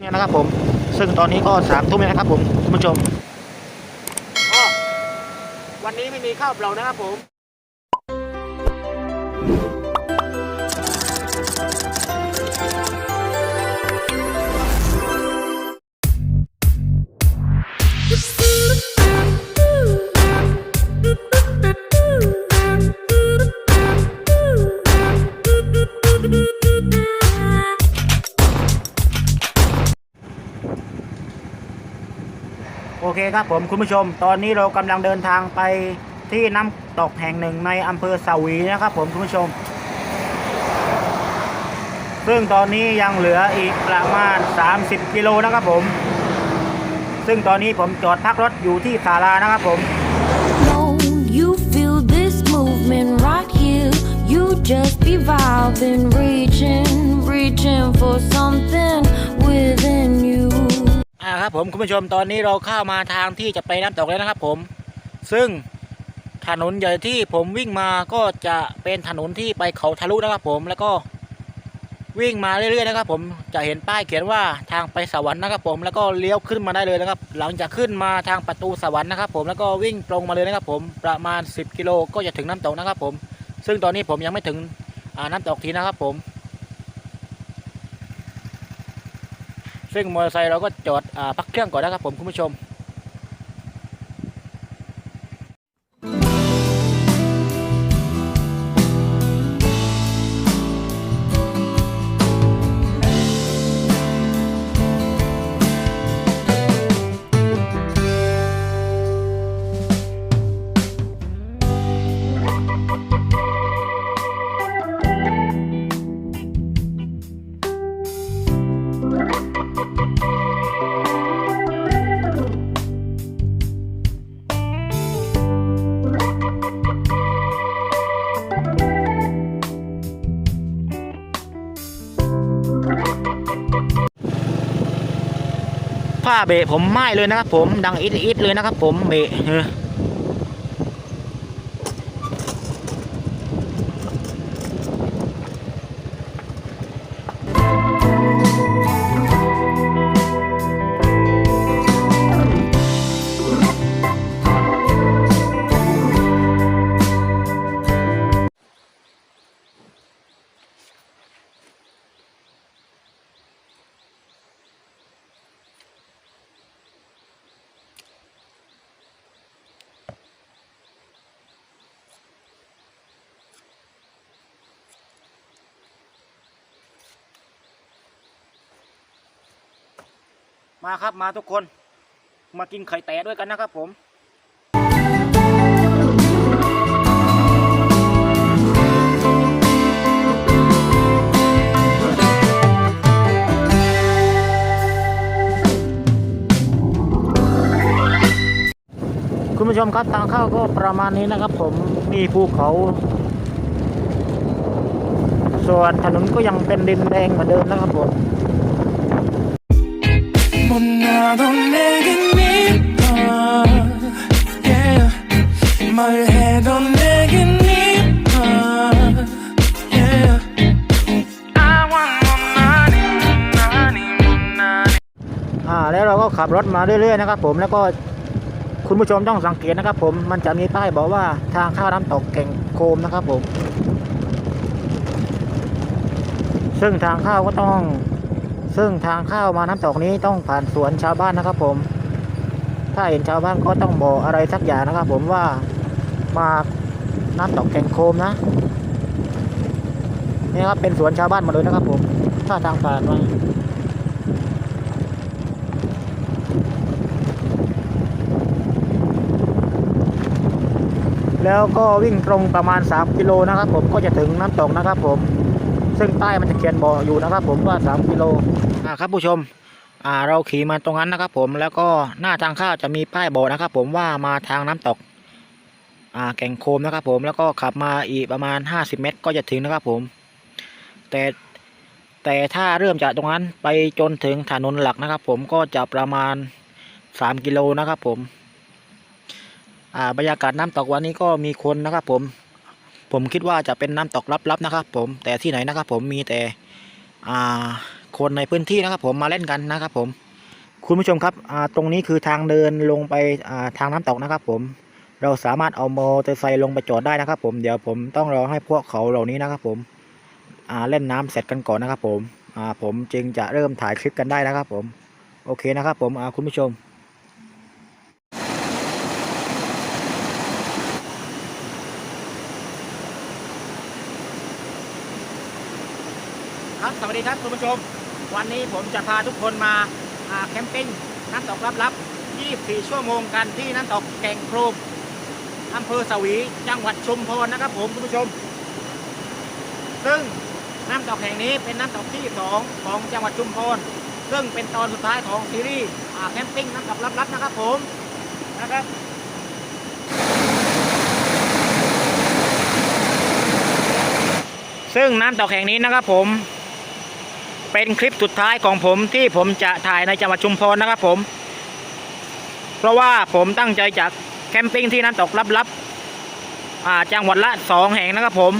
เนี่ยนะครับผม ซึ่งตอนนี้ก็สามทุ่มแล้วนะครับผมคุณผู้ชมอ๋อวันนี้ไม่มีข้าวเปล่านะครับผมโอ เคครับผมคุณผู้ชม ตอนนี้เรากำลังเดินทางไปที่น้ำตกแห่งหนึ่งในอำเภอสวีนะครับผมคุณผู้ชม ซึ่งตอนนี้ยังเหลืออีกประมาณ 30 กิโลนะครับผม ซึ่งตอนนี้ผมจอดพักรถอยู่ที่ศาลานะครับผม no, you feel this movement right here. You just be vibing, reaching, reaching for something within you. อ่าครับผมคุณผู้ชมตอนนี้เราเข้ามาทางที่จะไปน้ำตกแล้วนะครับผม ซึ่งถนนใหญ่ที่ผมวิ่งมาก็จะเป็นถนนที่ไปเขาทะลุนะครับผมแล้วก็วิ่งมาเรื่อยๆนะครับ ผมจะเห็นป้ายเขียนว่าทางไปสวรรค์นะครับผมแล้วก็เลี้ยวขึ้นมาได้เลยนะครับ หลังจากขึ้นมาทางประตูสวรรค์นะครับผมแล้วก็วิ่งตรงมาเลยนะครับ ผมประมาณ 10 กิโลก็จะถึงน้ำตกนะครับผม ซึ่งตอนนี้ผมยังไม่ถึงน้ำตกทีนะครับผม ซึ่งมอเตอร์ไซค์เราก็จอดอพักเครื่องก่อนนะครับผมคุณผู้ชม เบะผมไม่เลยนะครับผมดังอิดอิดเลยนะครับผมเบะ มาครับมาทุกคนมากินไข่แตะด้วยกันนะครับผมคุณผู้ชมครับทางเข้าก็ประมาณนี้นะครับ ผมมีภูเขา ส่วนถนนก็ยังเป็นดินแดงเหมือนเดิมนะครับผม 못나도 내겐 미워 yeah. 뭘 해도 내겐 미워 yeah. I want more money, more money, more money. อ่าแล้วเราก็ขับรถมาเรื่อยๆนะครับผมแล้วก็คุณผู้ชมต้องสังเกตนะครับ ผมมันจะมีป้ายบอกว่าทางเข้าน้ำตกแก่งโคมนะครับผม ซึ่งทางเข้าก็ต้อง ซึ่งทางเข้ามาน้ำตกนี้ต้องผ่านสวนชาวบ้านนะครับผม ถ้าเห็นชาวบ้านก็ต้องบอกอะไรสักอย่างนะครับผมว่ามาน้ำตกแก่งโคมนะนี่ครับเป็นสวนชาวบ้านหมาเลยนะครับผม ถ้าทางผ่านมาแล้วก็วิ่งตรงประมาณ 3 กิโลนะครับผมก็จะถึงน้ำตกนะครับผม ซึ่งใต้มันจะเขียนบอกอยู่นะครับ ผมว่า 3 กิโลครับผู้ชมอ่าเราขี่มาตรงนั้นนะครับผมแล้วก็หน้าทางเข้าจะมีป้ายบอกนะครับ ผมว่ามาทางน้ำตกอ่าแก่งโคมนะครับ ผมแล้วก็ขับมาอีกประมาณ 50 เมตร ก็จะถึงนะครับผม แต่แต่ถ้าเริ่มจากตรงนั้นไปจนถึงถนนหลักนะครับ ผมก็จะประมาณ 3 กิโลนะครับผมอ่าบรรยากาศน้ำตกวันนี้ก็มีคนนะครับผม ผมคิดว่าจะเป็นน้ำตกลับๆนะครับ ผมแต่ที่ไหนนะครับ ผมมีแต่คนในพื้นที่นะครับ ผมมาเล่นกันนะครับ ผม คุณผู้ชมครับตรงนี้คือทางเดินลงไปทางน้ำตกนะครับ ผมเราสามารถเอามอเตอร์ไซค์ลงไปจอดได้นะครับ ผมเดี๋ยวผมต้องรอให้พวกเขาเหล่านี้นะครับ ผมเล่นน้ำเสร็จกันก่อนนะครับ ผมผมจึงจะเริ่มถ่ายคลิปกันได้นะครับ ผม โอเคนะครับ ผมคุณผู้ชม ครับสวัส ดีครับคุณผู้ชม วันนี้ผมจะพาทุกคนมาแคมปิ้งน้ำตกลับๆ 24 ชั่วโมงกันที่น้ำตกแก่งโครมอำเภอสวีจังหวัดชุมพรนะครับผมคุณผู้ชม ซึ่งน้ำตกแห่งนี้เป็นน้ำตกที่ 2 ของจังหวัดชุมพรซึ่งเป็นตอนสุดท้ายของซีรีส์แคมปิ้งน้ำตกลับๆนะครับผมนะครับซึ่งน้ำตกแห่งนี้นะครับผม เป็นคลิปสุดท้ายของผมที่ผมจะถ่ายในจังหวัดชุมพรนะครับผม เพราะว่าผมตั้งใจจะแคมปิ้งที่น้ำตกลับๆจังหวัดละสองแห่งนะครับผม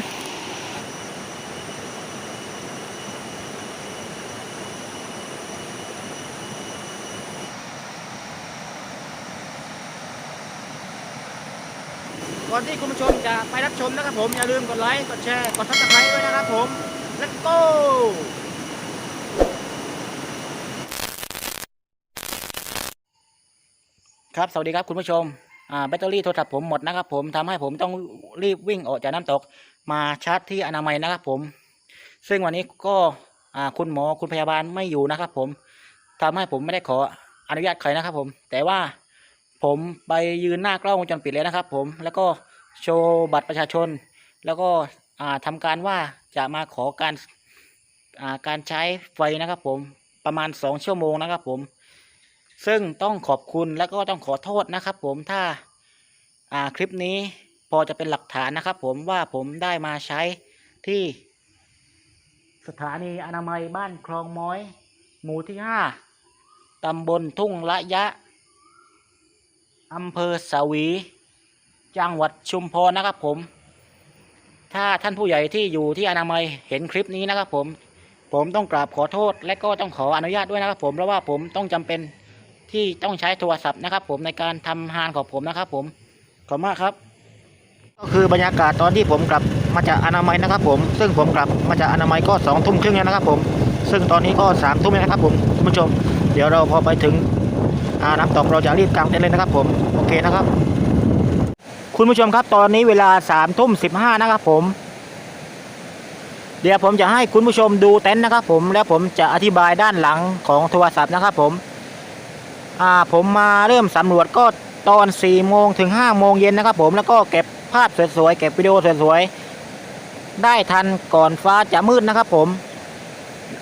ก่อนที่คุณผู้ชมจะไปรับชมนะครับผม อย่าลืมกดไลค์ กดแชร์ กดซับสไครต์ด้วยนะครับผม let's go ครับสวัสดีครับคุณผู้ชมแบตเตอรี่โทรศัพท์ผมหมดนะครับ ผมทำให้ผมต้องรีบวิ่งออกจากน้ำตกมาชาร์จที่อนามัยนะครับผม ซึ่งวันนี้ก็คุณหมอคุณพยาบาลไม่อยู่นะครับผมทำให้ผมไม่ได้ขออนุญาตใครนะครับผม แต่ว่าผมไปยืนหน้ากล้องวงจรปิดเลยนะครับ ผมแล้วก็โชว์บัตรประชาชน แล้วก็อ่าทำการว่าจะมาขอการการใช้ไฟนะครับผมประมาณสองชั่วโมงนะครับผม ซึ่งต้องขอบคุณและก็ต้องขอโทษนะครับ ผมถ้าอ่าคลิปนี้พอจะเป็นหลักฐานนะครับ ผมว่าผมได้มาใช้ที่สถานีอนามัยบ้านคลองม้อย หมู่ที่ห้าตำบลทุ่งละยะอำเภอสวี จังหวัดชุมพรนะครับผม ถ้าท่านผู้ใหญ่ที่อยู่ที่อนามัยเห็นคลิปนี้นะครับผม ผมต้องกราบขอโทษ และก็ต้องขออนุญาตด้วยนะครับผมเพราะว่าผมต้องจำเป็น ที่ต้องใช้โทรศัพท์นะครับ ผมในการทำงานของผมนะครับ ผมขอบคุณมากครับ ก็คือบรรยากาศตอนที่ผมกลับมาจากอนามัยนะครับ ผม ซึ่งผมกลับมาจากอนามัยก็สองทุ่มครึ่งแล้วนะครับ ผม ซึ่งตอนนี้ก็สามทุ่มแล้วนะครับผมคุณผู้ชม เดี๋ยวเราพอไปถึงอาน้ำตกเราจะรีบกางเต็นท์เลยนะครับ ผมโอเคนะครับ คุณผู้ชมครับตอนนี้เวลาสามทุ่มสิบห้านะครับ ผมเดี๋ยวผมจะให้คุณผู้ชมดูเต็นท์นะครับผม แล้วผมจะอธิบายด้านหลังของโทรศัพท์นะครับผม อ่าผมมาเริ่มสำรวจก็ตอน4โมงถึง5โมงเย็นนะครับผมแล้วก็เก็บภาพสวยๆเก็บวิดีโอสวยๆได้ทันก่อนฟ้าจะมืดนะครับผม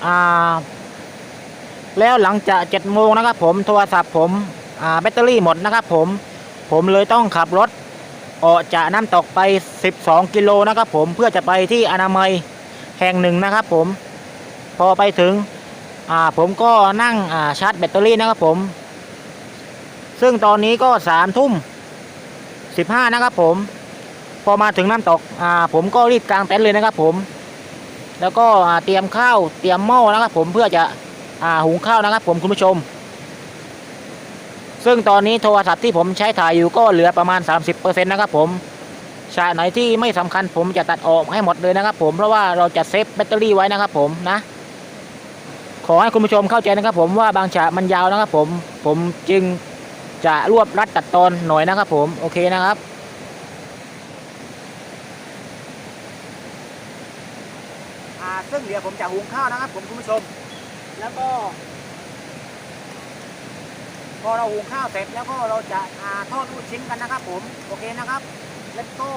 อ่าแล้วหลังจาก7โมงนะครับผมโทรศัพท์ผมอ่าแบตเตอรี่หมดนะครับผมผมเลยต้องขับรถออกจากน้ำตกไป 12 กิโลนะครับผมเพื่อจะไปที่อนามัยแห่งหนึ่งนะครับผมพอไปถึงผมก็นั่งชาร์จแบตเตอรี่นะครับผม ซึ่งตอนนี้ก็สามทุ่มสิบห้านะครับผม พอมาถึงน้ำตกอ่าผมก็รีบกางเต็นท์เลยนะครับผม แล้วก็เตรียมข้าวเตรียมหม้อนะครับผมเพื่อจะอ่าหุงข้าวนะครับผมคุณผู้ชม ซึ่งตอนนี้โทรศัพท์ที่ผมใช้ถ่ายอยู่ก็เหลือประมาณ 30%นะครับผมฉากไหนที่ไม่สำคัญผมจะตัดออกให้หมดเลยนะครับ ผมเพราะว่าเราจะเซฟแบตเตอรี่ไว้นะครับผมนะ ขอให้คุณผู้ชมเข้าใจนะครับ ผมว่าบางฉากมันยาวนะครับ ผมผมจึง จะรวบรัดตัดตอนหน่อยนะครับผมโอเคนะครับซึ่งเดี๋ยวผมจะหุงข้าวนะครับผมคุณผู้ชม แล้วก็ พอเราหุงข้าวเสร็จแล้วก็เราจะทอดลูกชิ้นกันนะครับผม โอเคนะครับ let's go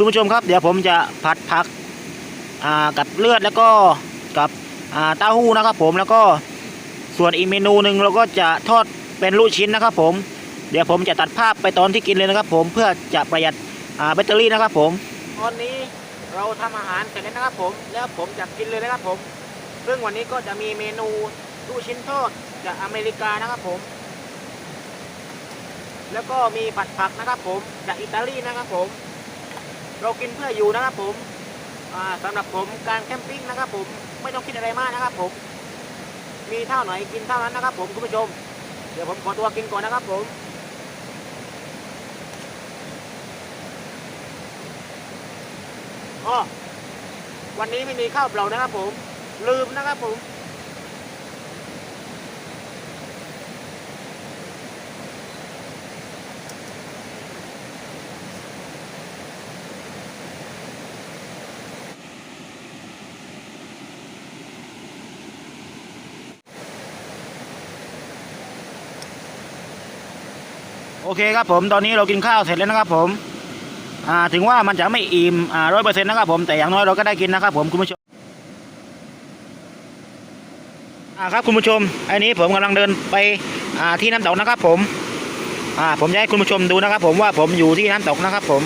คุณผู้ชมครับ เดี๋ยวผมจะผัดผักกับเลือดแล้วก็กับเต้าหู้นะครับ ผมแล้วก็ส่วนอีกเมนูหนึ่งเราก็จะทอดเป็นลูกชิ้นนะครับ ผมเดี๋ยวผมจะตัดภาพไปตอนที่กินเลยนะครับ ผมเพื่อจะประหยัดแบตเตอรี่นะครับ ผม ตอนนี้เราทำอาหารเสร็จแล้วนะครับ ผมแล้วผมจะกินเลยนะครับ ผม ซึ่งวันนี้ก็จะมีเมนูลูกชิ้นทอดจากอเมริกานะครับผม แล้วก็มีผัดผักนะครับ ผมจากอิตาลีนะครับผม เรากินเพื่ออยู่นะครับผมอ่าสำหรับผมการแคมปิ้งนะครับผมไม่ต้องคิดอะไรมากนะครับผม มีเท่าไหนกินเท่านั้นนะครับ ผมคุณผู้ชม เดี๋ยวผมขอตัวกินก่อนนะครับผมอ๋อวันนี้ไม่มีข้าวเปล่านะครับผม ลืมนะครับผม โอเคครับผมตอนนี้เรากินข้าวเสร็จแล้วนะครับผมอ่าถึงว่ามันจะไม่อิ่มอ่าร้อยเปอร์เซ็นต์นะครับผมแต่อย่างน้อยเราก็ได้กินนะครับผมคุณผู้ชมอ่าครับคุณผู้ชมอันนี้ผมกำลังเดินไปอ่าที่น้ำตกนะครับผมอ่าผมจะให้คุณผู้ชมดูนะครับ ผมว่าผมอยู่ที่น้ำตกนะครับผม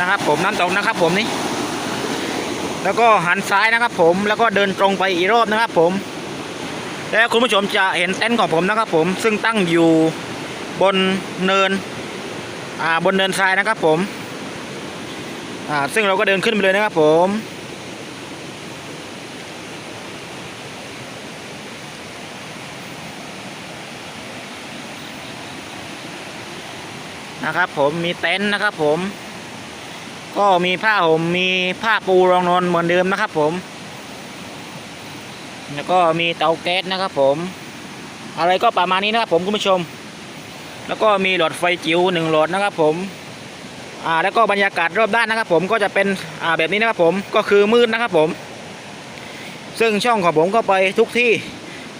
นะครับผมน้ำตกนะครับผมนี่แล้วก็หันซ้ายนะครับผมแล้วก็เดินตรงไปอีกรอบนะครับผม แล้วคุณผู้ชมจะเห็นเต็นท์ของผมนะครับผมซึ่งตั้งอยู่บนเนินอ่าบนเนินทรายนะครับผมอ่าซึ่งเราก็เดินขึ้นไปเลยนะครับผมนะครับผมมีเต็นท์นะครับผม ก็มีผ้าห่มมีผ้าปูรองนอนเหมือนเดิมนะครับผม แล้วก็มีเตาแก๊สนะครับผม อะไรก็ประมาณนี้นะครับผมคุณผู้ชม แล้วก็มีหลอดไฟจิ๋วหนึ่งหลอดนะครับผมอ่าแล้วก็บรรยากาศรอบด้านนะครับ ผมก็จะเป็นอ่าแบบนี้นะครับผมก็คือมืดนะครับผม ซึ่งช่องของผมก็ไปทุกที่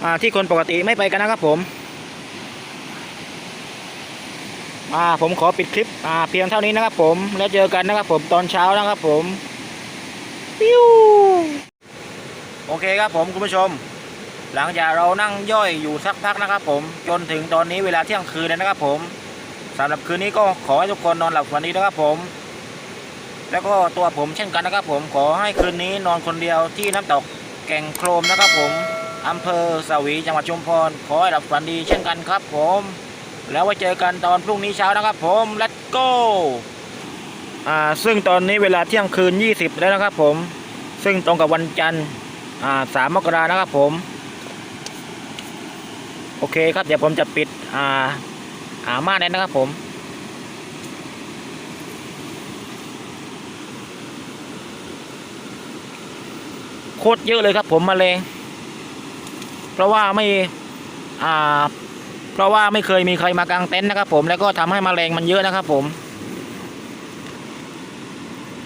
อ่าที่คนปกติไม่ไปกันนะครับผมอ่าผมขอปิดคลิปอ่าเพียงเท่านี้นะครับผมแล้วเจอกันนะครับผมตอนเช้านะครับผมปิ้ว โอเคครับผมคุณผู้ชม หลังจากเรานั่งย่อยอยู่สักพักนะครับ ผมจนถึงตอนนี้เวลาเที่ยงคืนแล้วนะครับผมสำหรับคืนนี้ก็ขอให้ทุกคนนอนหลับฝันดีนะครับผม แล้วก็ตัวผมเช่นกันนะครับ ผมขอให้คืนนี้นอนคนเดียวที่น้ำตกแก่งโครมนะครับ ผมอำเภอสวีจังหวัดชุมพรขอให้หลับฝันดีเช่นกันครับ ผม แล้วไว้เจอกันตอนพรุ่งนี้เช้านะครับ ผม let's go อ่าซึ่งตอนนี้เวลาเที่ยงคืน 20 แล้วนะครับ ผม ซึ่งตรงกับวันจันทร์ อ่าสามมกรานะครับผม โอเคครับเดี๋ยวผมจะปิดอ่าอ่าม่านแล้นะครับผมโคตรเยอะเลยครับผมแมลงเพราะว่าไม่อ่าเพราะว่าไม่เคยมีใครมากางเต็นท์นะครับผมแล้วก็ทำให้แมลงมันเยอะนะครับผม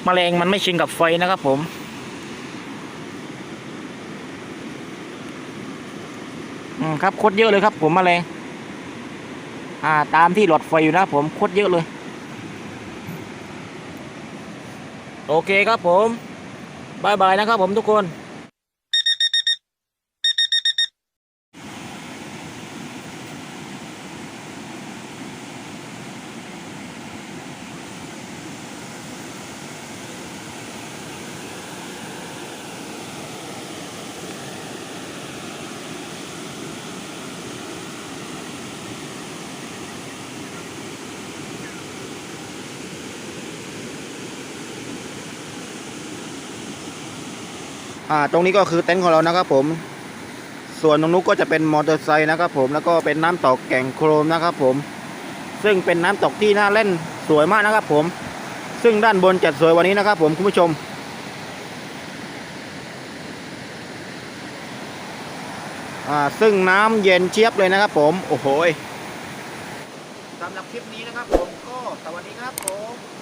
แมลงมันไม่ชินกับไฟนะครับผม อืม ครับโคตรเยอะเลยครับ ผมแมลงอ่า ตามที่หลอดไฟอยู่นะผมโคตรเยอะเลย โอเคครับผมบายบายนะครับผมทุกคน อ่าตรงนี้ก็คือเต็นท์ของเรานะครับผม ส่วนตรงนู้นก็จะเป็นมอเตอร์ไซค์นะครับผมแล้วก็เป็นน้ำตกแก่งโครมนะครับผม ซึ่งเป็นน้ำตกที่น่าเล่นสวยมากนะครับผม ซึ่งด้านบนจัดสวยวันนี้นะครับผมคุณผู้ชม อ่าซึ่งน้ำเย็นเจี๊ยบเลยนะครับผม โอ้โหสำหรับคลิปนี้นะครับผมก็สวัสดีครับผม